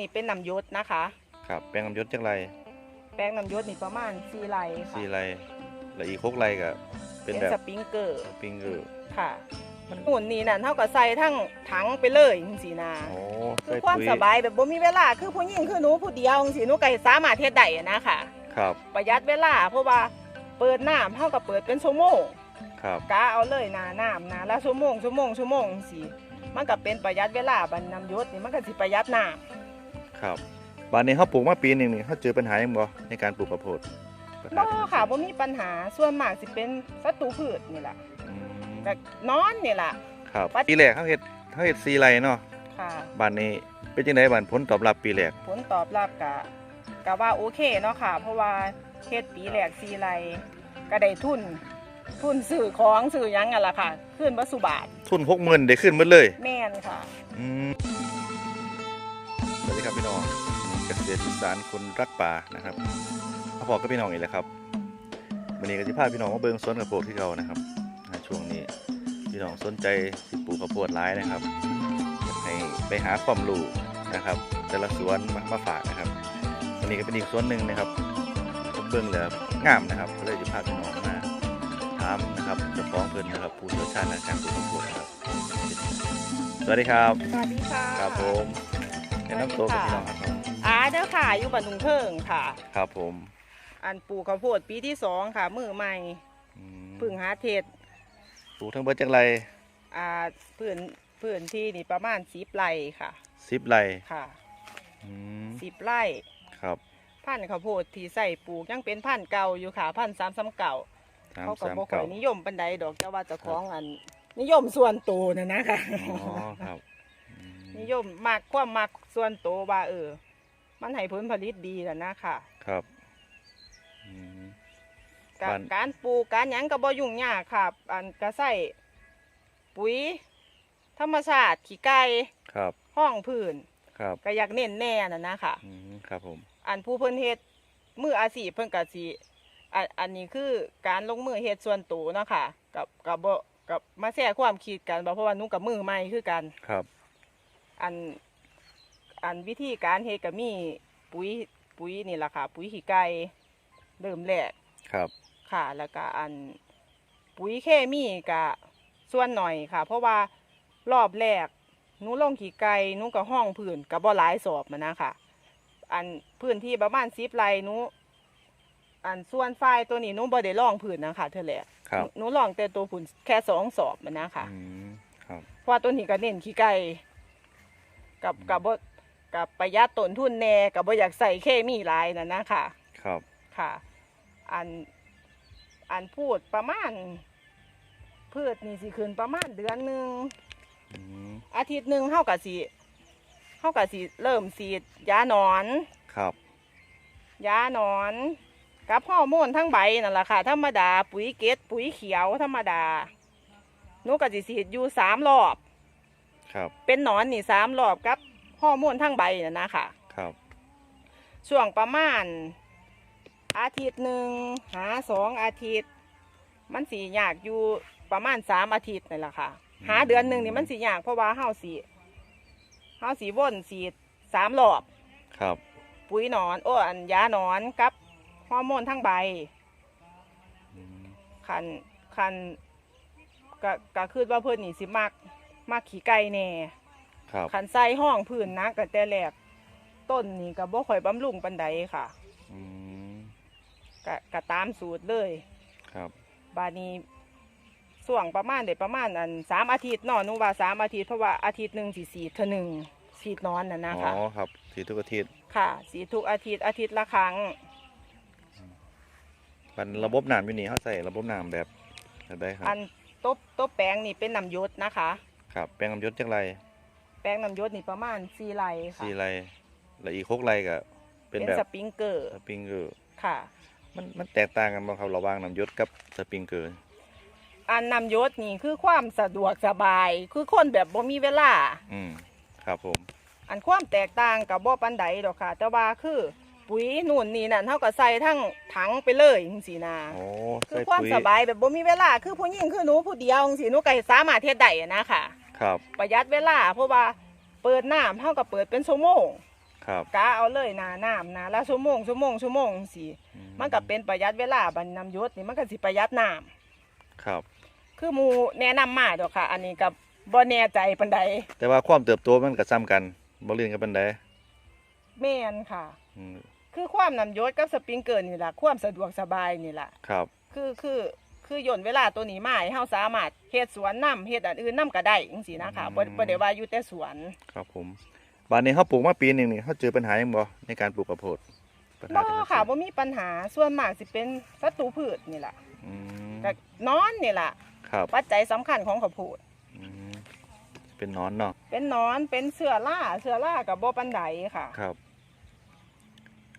นี่เป็นน้ำยศนะคะ ครับแปลงน้ำยศจังไรแปลงน้ำยศนี่ประมาณ4ไร่ค่ะสี่ไรแล้วอีกหกไรก็เป็เป็นนแบบสปริงเกอร์สปริงเกอร์ค่ะหุ่นนี่นั่นเท่ากับใส่ทั้งถังไปเลยจังซี่นะโอ้คืใส่อความปุ๋ยสบายแบบบ่มีเวลาคือผู้หญิงคือหนูผู้เดียวจังซี่หนูก็สามารถเฮ็ดได้อะนะค่ะ ครับประหยัดเวลาเพราะว่าเปิดน้ำเท่ากับเปิดเป็นชั่วโมงครับกะเอาเลยหนาน้ำนะแล้วชั่วโมงชั่วโมงชั่วโมงสิมันก็เป็นประหยัดเวลาบันนำยศนี่มันก็สิประหยัดน้ ครับบ้านนี้เขาปลูกมาปีหนึ่งนี่เขาเจอปัญหาหยังบ่ในการปลูกข้าวโพดปัญำหาบ่ค่ะบ่มีปัญหาส่วนมากสิเป็นศัตรูพืชนี่แหละอืมแต่นอนนี่แหละ ครับปัด ปีแรกเขาเฮ็ดเขาเฮ็ดสี่ไรเนาะค่ะบ้านนี้เป็นจังไดบ้านผลตอบรับปีแรกผลตอบรับกะกะว่าโอเคเนาะค่ะ เพราะว่าเฮ็ดปีแรกสีไรก็ได้ทุน ทุนซื้อของซื้อหยังอะล่ะค่ะ ขึ้นบ่สุบาททุนหกหมื่นได้ขึ้นหมดเลย แม่นค่ะ อืมสวัสดี ครับพี่น้องเกษตรอีสานคนรักป่านะครับพ่อพอก็พี่น้องอีกแล้วครับวันนี้ก็จะพาพี่น้องมาเบิ่งสวนข้าวโพดที่เรานะครับอ่าช่วงนี้พี่น้องสนใจสิปลูกข้าวโพดหลายนะครับอยากให้ไปหาความรู้นะครับ แต่ละสวนมามาฝากนะครับวันนี้ก็เป็นอีกสวนหนึ่งนะครับผมเบิ่งแล้วงามนะครับก็เลยจะพาพี่น้องมาถามนะครับเจ้าของเพิ่นนะครับผู้เชี่ยวชาญในการปลูกข้าวโพดนะครับสวัสดีครับ สวัสดีค่ะ ครับผม แนะนำตัวกับพี่น้องครับอาเด้อค่ะอยู่บ้านถุงเทิงค่ะ ครับผมอันปลูกข้าวโพดปีที่สองค่ะ มือใหม่อืมพึ่งหาเทศปลูกทั้งเบิดจังไรอ่าพื้นพื้นที่นี่ประมาณสิบไร่ค่ะสิบไรค่ะอืมสิบไร่ครับพันธุ์ข้าวโพดที่ใส่ปลูกยังเป็นพันธุ์เก่าอยู่ค่ะ พันธุ์สามซ้ำเก่า สามเขาก็สามบ่ค่อเก้ายนิยมปันใดดอกแต่ว่าเจ้าของอัน นิยมส่วนตัวนะนะคะอ๋อครับอืมนิยมมากความมัก ส่วนตัวว่าเออ มันให้ผลผลิตดีแล้วนะค่ะครับอืมกะบ้านการปลูกการหยังก็บ่ยุ่งยากค่ะ อันก็ใส่ปุ๋ย ธรรมชาติขี้ไก่ครับห้องพื้นครับก็อยากเน้นแน่น่ะนะค่ะ อืมครับผม อันผู้เพิ่นเฮ็ดมืออาชีพเพิ่นก็สิอันอันนี้คือการลงมือเฮ็ดส่วนตัวเนาะค่ะกับกับบ่กับมาแชร์ความคิดกันบ่เพราะว่าหนูกับมือใหม่คือกัน ครับ อัน อันวิธีการเฮ็ดก็มีปุ๋ยปุ๋ยนี่ล่ะค่ะ ปุ๋ยขี้ไก่เริ่มแรกครับ ค่ะ แล้วก็อันปุ๋ยเคมีก็ส่วนหน่อยค่ะ เพราะว่ารอบแรกหนูลงขี้ไก่หนูก็ห้องพื้นก็บ่หลายสอบมานะค่ะ อันพื้นที่ประมาณ10ไร่หนูอันส่วนฝ้ายตัวนี้หนูบ่ได้ลองพื้นนะคะเธอแหละครับหนูลองแต่ตัวพื้นแค่สองสอบมันนะคะอืมครับ เพราะว่าตัวนี้ก็เน้นขี้ไก่กับกับบ่ กับประหยัดต้นทุนแหน่กับบ่อยากใส่เคมีหลายนั่นนะค่ะ ครับ ค่ะ อันอันพูดประมาณ พืชนี่สิขึ้นประมาณเดือนหนึ่งอืมอาทิตย์หนึ่งเฮากับสิเฮากับสิเริ่มสีดยาหนอน ครับ ยาหนอน กับฮอร์โมนทั้งใบนั่นแหละค่ะ ธรรมดาปุ๋ยเกตปุ๋ยเขียวธรรมดาหนูก็สิสีดอยู่สามรอบ ครับ เป็นหนอนนี่สามรอบกับฮ อร์โมนทั้งใบน่ะนะคะครับช่วงประมาณ อาทิตย์หนึ่งหาสองอาทิตย์ มันสียากอยู่ประมาณสามอาทิตย์นี่แหละค่ะ หาเดือนหนึ่งนี่มันสียากเพราะว่าเฮาสีเฮาสีว่นสีดสามรอบครับ ปุ๋ยหนอนโอ้อันยาหนอนกับฮอร์โมนทั้งใบอืมคันคันก็ก็คือว่าเพิ่นนี่สิมักมักขี้ไก่แน่ ครับคันใส่ห้องพื้นนะก็แต่แรกต้นนี่ก็บ่ค่อยบำรุงปานใดค่ะอืมก็ก็ตามสูตรเลย ครับ บาดนี้ส่วงประมาณเด็ประมาณอันสามอาทิตย์เนาะหนูว่าสามอาทิตย์เพราะว่าอาทิตย์หนึ่งสีสีเท่าหนึ่งสีดนอนน่ะนะอ๋คะอครับสีทุกอาทิตย์ค่ะ สีทุกอาทิตย์อาทิตย์ละครั้ง มันระบบน้ำอยู่นี่เขาใส่ระบบน้ำแบบแบบใดครับอันโต๊ะโต๊ะแป้งนี่เป็นน้ำยศนะคะ ครับ แปลงน้ำยศจังไร แป้งน้ำยศนี่ประมาณสี่ไร่ค่ะสี่ไรแล้วอีกหกไรก็เป็นเป็นแบบสปริงเกอร์สปริงเกอร์ค่ะ มันมันแตกต่างกันบ้างครับระหว่างน้ำยศกับสปริงเกอร์ อันน้ำยศนี่คือความสะดวกสบาย คือคนแบบบ่มีเวลา อืมครับผม อันความแตกต่างกับบ่ปันใดดอกค่ะ แต่ว่าคือปุ๋ยนู่นนี่นั่นเท่ากับใส่ทั้งถังไปเลยจังซี่นะโอ้คืใส่อความปุ๋ยสบายแบบบ่มีเวลา คือผู้หญิงคือหนูผู้เดียวจังซี่หนูก็สามารถเฮ็ดได้อะนะค่ะ ครับประหยัดเวลา เพราะว่าเปิดน้ำเท่ากับเปิดเป็นชั่วโมงครับกะเอาเลยหนาน้ำนาละชั่วโมงชั่วโมงชั่วโมงสิอืมันก็เป็นประหยัดเวลาบันนำยศนี่มันก็สิประหยัดน้ครับำคือหมูแนะนำมาดอกค่ะ อันนี้กับบ่แน่ใจปานใดแต่ว่าความเติบโตมันก็ซ้ำกันบ่เรียนกันปานใดแม่นค่ะอืมคือความนำยศกับสปริงเกิลนี่ล่ะความสะดวกสบายนี่ล่ะครับ คือคือ คือย่นเวลาตัวนี้มาให้เฮาสามารถเฮ็ดสวนนํเฮ็ดอันอื่นนํก็ได้จังซี่นะคะบ่บ่ได้ว่าอยู่แต่สวน ครับผมบ้านนี้เขาปลูกมาปีหนึงนี่เขาเจอปัญหาหยังบ่ในการปลูกข้าวโพดปัญหาบ่ที่มันค่ะเจอบ่มีปัญหาส่วนมากสิเป็นศัตรูพืชนี่ล่ะอืมก็นอนนี่ล่ะ ครับปัจจัยสำคัญของข้าวโพดอืมเป็นหนอนเนาะเป็นหนอนเป็นเสือล่าเสือล่ากับบ่ปันไดค่ะ ครับ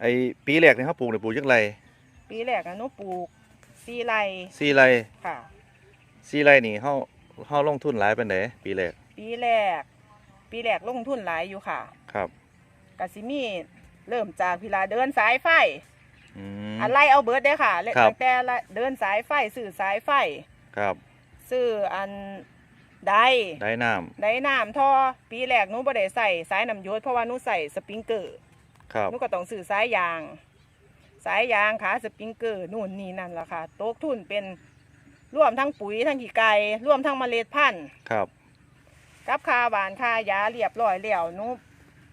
ไอปีแรกนี่เขาปลูกเนี่ยปลูกจักไรปีแรกอะหนุปลูก ซีไรสี่ไรค่ะสี่ไรนี่เขาเขาลงทุนหลายปานใดปีแรกปีแรก ปีแรกลงทุนหลายอยู่ค่ะ ครับกสิมีเริ่มจากพิลาเดินสายไฟอืม อะไรเอาเบิร์ดได้อค่ะและครับ ตั้งแต่ละเดินสายไฟสื่อสายไฟครับซื้ออันไดได้น้ไดน้ำท่อปีแรกหนูบ่ได้ใส่สายน้ำยศเพราะว่าหนูใส่สปริงเกอร์ำครับหนูก็ต้องซื้อสายยาง สายยางขาสปริงเกอร์นู่นนี่นั่นล่ะค่ะตกทุนเป็นรวมทั้งปุ๋ยทั้งขี้ไก่รวมทั้งเมล็ดพันธุ์ครับกับค่าหวานค่ายาเรียบร้อยแล้วหนู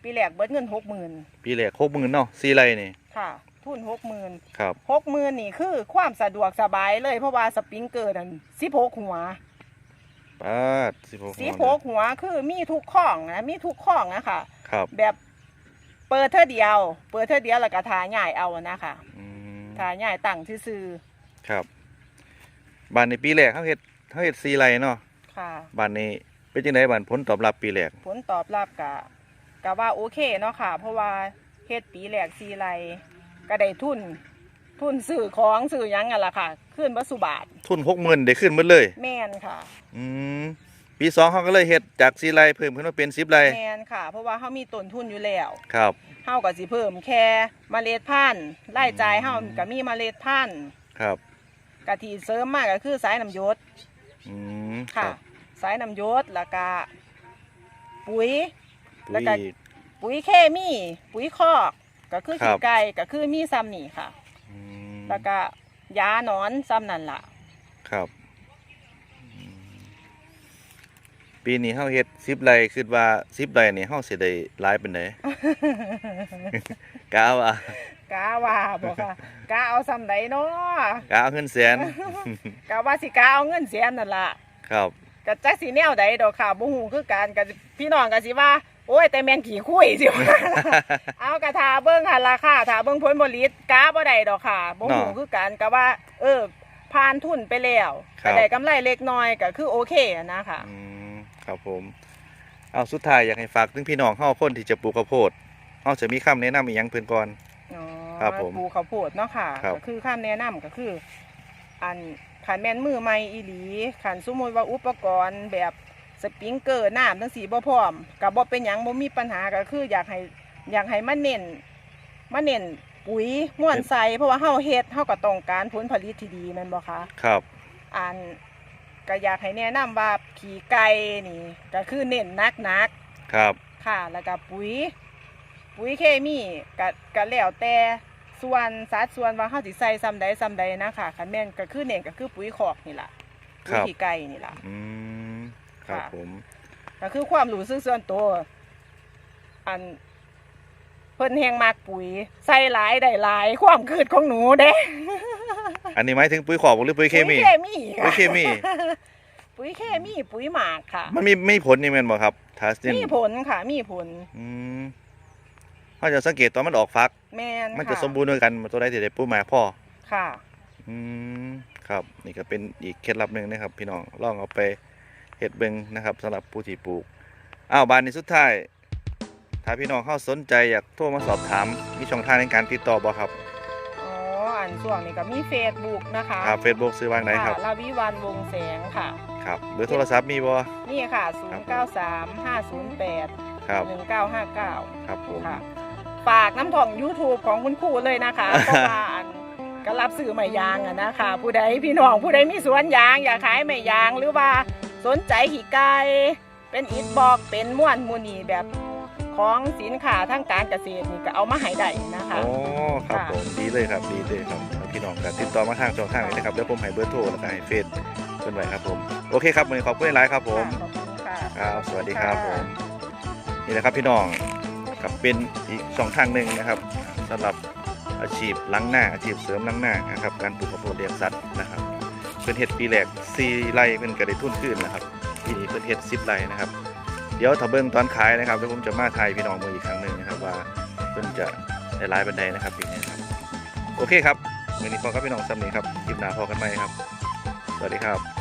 ปีแรกเบิดเงินหกหมื่นปีแรกหกหมื่นเนาะสี่ไรนี่ค่ะ ทุนหกหมื่นครับหกหมื่นนี่คือความสะดวกสบายเลยเพราะว่าสปริงเกอร์นั่นสิบหกหัวปาดสิบหกสิบหกหัวคือมีทุกข้องนะมีทุกข้องนะคะครับแบบ เปิดเท่าเดียว เปิดเท่าเดียวแล้วก็ทาใหญ่เอานะคะอืมทาใหญ่ตั้งซื่อครับบ้านในปีแรกเขาเฮ็ดเขาเฮ็ดสี่ไรเนาะๆค่ะ บ้านนี้เป็นจังไดบ้านผลตอบรับปีแรกผลตอบรับกะกะว่าโอเคเนาะค่ะ เพราะว่าเฮ็ดปีแรกซีไรก็ได้ทุน ทุนซื้อของซื้อหยังกันล่ะค่ะ ขึ้นบัสุบาท ทุนหกหมื่นได้ขึ้นหมดเลย แม่นค่ะ อืม ปีสองเขาก็เลยเฮ็ดจากสี่ไรเพิ่มขึ้นมาเป็นสิบไรแม่นค่ะ เพราะว่าเฮามีต้นทุนอยู่แล้วครับเฮาก็สิเพิ่มแค่เมล็ดพันธุ์รายจ่ายเฮาก็มีเมล็ดพันธุ์ครับกะที่เสริมมากก็คือสายน้ำยศอืมค่ะ รับสายน้ำยศแล้วก็ปุ๋ย ปุ๋แล้วยก็ปุ๋ยเคมีปุ๋ยคอกก็คือครัขี้บ ไก่ก็คือมีซ้ำนี่ค่ะ อืมแล้วก็ยาหนอนซ้ำนั่นล่ะ ครับอืม ปีนี้เฮาเฮ็ดสิบไรคิดว่าสิบไรนี่เฮาสิได้หลายปานใดกะเอาอะกาว่าบอกค่ะกาเอาซ้ำใดเนาะกะเอาเงินแสนกาว่าสิกาเอาเงินแสนนั่นล่ะครับก็จักสิแนวใดดอกค่ะบ่ฮู้คือกันก็พี่น้องก็สิว่าโอ้ยแต่แม่นขี้คุยสิว่าเอากระทาเบิ่งหั่นล่ะค่ะถ้าเบิ่งผลผลิตกาบ่ได้ดอกค่ะบ่ฮู้เนาะคือกันก็ว่า เออผ่านทุนไปแล้วครัก็บได้กำไรเล็กน้อยก็คือโอเคอะนะค่ะอืม ครับผมเอาสุดท้ายอยากให้ฝากถึงพี่น้องเฮาคนที่จะปลูกข้าวโพดเฮาจะมีคำแนะนำอีหยังเพิ่นก่อน อ๋อครับผมปลูกข้าวโพดเนาะค่ะครับ ก็คือคำแนะนำก็คือ อันขันแม่นมือใหม่อีหลีขันสมมติว่าอุปกรณ์แบบสปริงเกอร์น้ำทั้งสีบ่พร้อมกับบ่เป็นหยังบ่มีปัญหาก็คืออยากให้อยากให้มันเน้นมันเน้นปุ๋ยม่วนใส่เพราะว่าเฮาเฮ็ดเฮาก็ต้องการผลผลิตที่ดีแม่นบ่คะ ครับ อัน ก็อยากให้แนะนำว่าขี้ไก่นี่ ก็คือเน้นหนักๆครับค่ะ แล้วก็ปุ๋ย ปุ๋ยเคมีก็ก็แล้วแต่ส่วนสัดส่วนว่าเฮาสิใส่ซ้ำใดซ้ำใดนะคะคันแม่นก็คือเน้นก็คือปุ๋ยคอกนี่ล่ะคปุ๋ยรับขี้ไก่นี่ล่ะอืมครับค่ะผมก็คือความรู้สึกส่วนตัวอันเพิ่นแฮงมากปุ๋ย ใส่หลายได้หลาย ความคืดของหนูเด้ อันนี้หมายถึงปุ๋ยขอบหรือปุ๋ยเคมี ปุ๋ยเคมีปุ๋ยเคมี ปุ๋ยเคมีปุ๋ยหมากค่ะ มันมีมีผลนี่แม่นบ่ครับถ้าเส้นมีผลค่ะ มีผล อืมเขาจะสังเกตตอนมันออกฟัก แม่นมันจะค่สมบูรณ์ด้วยกันตัวใดที่ได้ปุ๋ยหมากพ่อ ค่ะ อืมครับนี่ก็เป็นอีกเคล็ดลับหนึ่งนะครับ พี่น้องลองเอาไปเฮ็ดเบิ่งนะครับสำหรับผู้ที่ปลูกอ้าวบานนี้สุดท้ายถ้าพี่น้องเข้าสนใจอยากโทรมาสอบถามมีช่องทางในการติดต่อบ่ครับอ๋ออั นส่วนนี้ก็มีเฟซบุ๊กนะคะครับ Facebook ซื้อวางไหนครับะลาวิวันวงแสงค่ะครับเบอร์โทรศัพท์มีบ่นี่ค่ะครับ0 9 3 5 0 8ครับ1 9 5 9 ครับผมค่ะฝากน้ำถ่อง YouTube ของคุณครูเลยนะคะเพราะว่าอันก็รับซื้อไม้ยางอะนะคะ ผู้ใดพี่น้องผู้ใดมีสวนยางอยากขายไม้ยางหรือว่าสนใจขี่ไก่เป็นอิฐบอกเป็นม่วนมูนีแบบ ของสินค้าทางการเกษตรนี่ก็เอามาให้ได้นะคะ อ๋อครับค่ะ ผมดีเลยครับดีเลยครับพี่น้องกันติดต่อมาทางช่องทางนี้นะครับเดี๋ยวผมให้เบอร์โทรแล้วก็ให้เฟซเพิ่นไว้ครับผมโอเคครับวันนี้ขอบคุณหลายๆครับผม ขอบคุณค่ะ ครับสวัสดีครับผมนี่แหละครับพี่น้องกับเป็นอีกช่องทางหนึ่งนะครับสำหรับอาชีพล้างหน้าอาชีพเสริมล้างหน้านะครับการปลูกข้าวโพดเลี้ยงสัตว์นะครับเพิ่นเฮ็ดปีแรก4ไร่เพิ่นก็ได้ทุนขึ้นนะครับปีนี้เพิ่นเฮ็ด10ไร่นะครับเดี๋ยวถ้าเบิ้งตอนขายนะครับเดี๋ยวผมจะมาไทยพี่น้องมืออีกครั้งหนึ่งนะครับว่าเพิ่นจะได้หลายบันไดนะครับปีนี้ครับ โอเคครับมือนี้พอกับพี่น้องสำเนี้ครับคลิปหน้าพอกันไหมครับ สวัสดีครับ